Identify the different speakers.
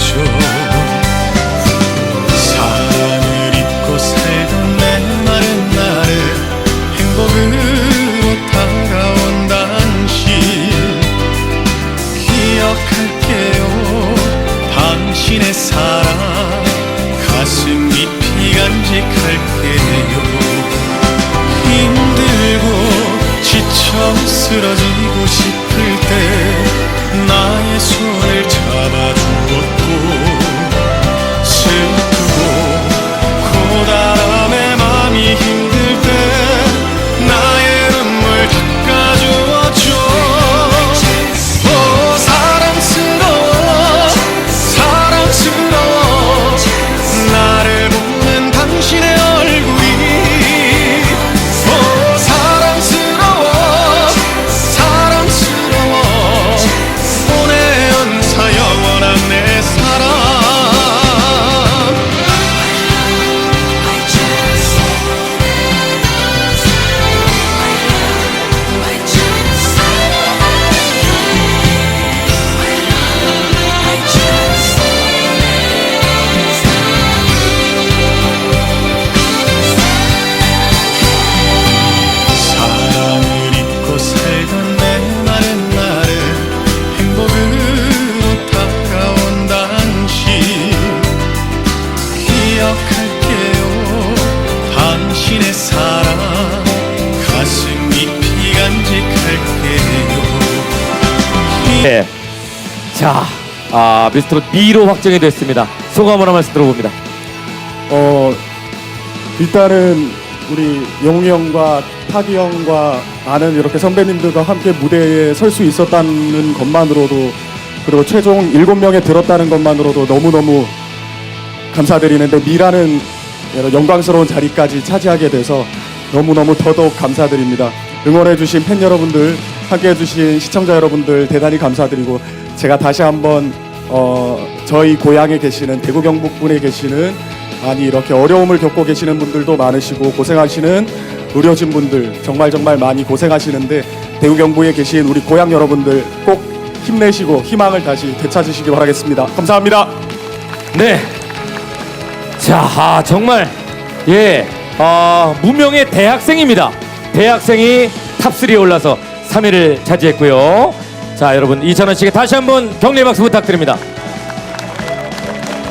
Speaker 1: Nacho
Speaker 2: 네. 자, 아, 미스트롯 B로 확정이 됐습니다. 소감 하나 말씀 들어봅니다.
Speaker 3: 어 일단은 우리 영웅이 형과 타기 형과 많은 이렇게 선배님들과 함께 무대에 설 수 있었다는 것만으로도 그리고 최종 일곱 명에 들었다는 것만으로도 너무너무 감사드리는데 미라는 영광스러운 자리까지 차지하게 돼서 너무너무 더더욱 감사드립니다. 응원해주신 팬 여러분들, 함께 해주신 시청자 여러분들 대단히 감사드리고 제가 다시 한번 어, 저희 고향에 계시는 대구 경북군에 계시는 많이 이렇게 어려움을 겪고 계시는 분들도 많으시고 고생하시는 의료진 분들 정말 정말 많이 고생하시는데 대구 경북에 계신 우리 고향 여러분들 꼭 힘내시고 희망을 다시 되찾으시기 바라겠습니다. 감사합니다.
Speaker 2: 네. 자, 아, 정말 예, 아, 무명의 대학생입니다. 대학생이 탑3에 올라서 3위를 차지했고요. 자, 여러분 이찬원 씨에게 다시 한번 격려의 박수 부탁드립니다.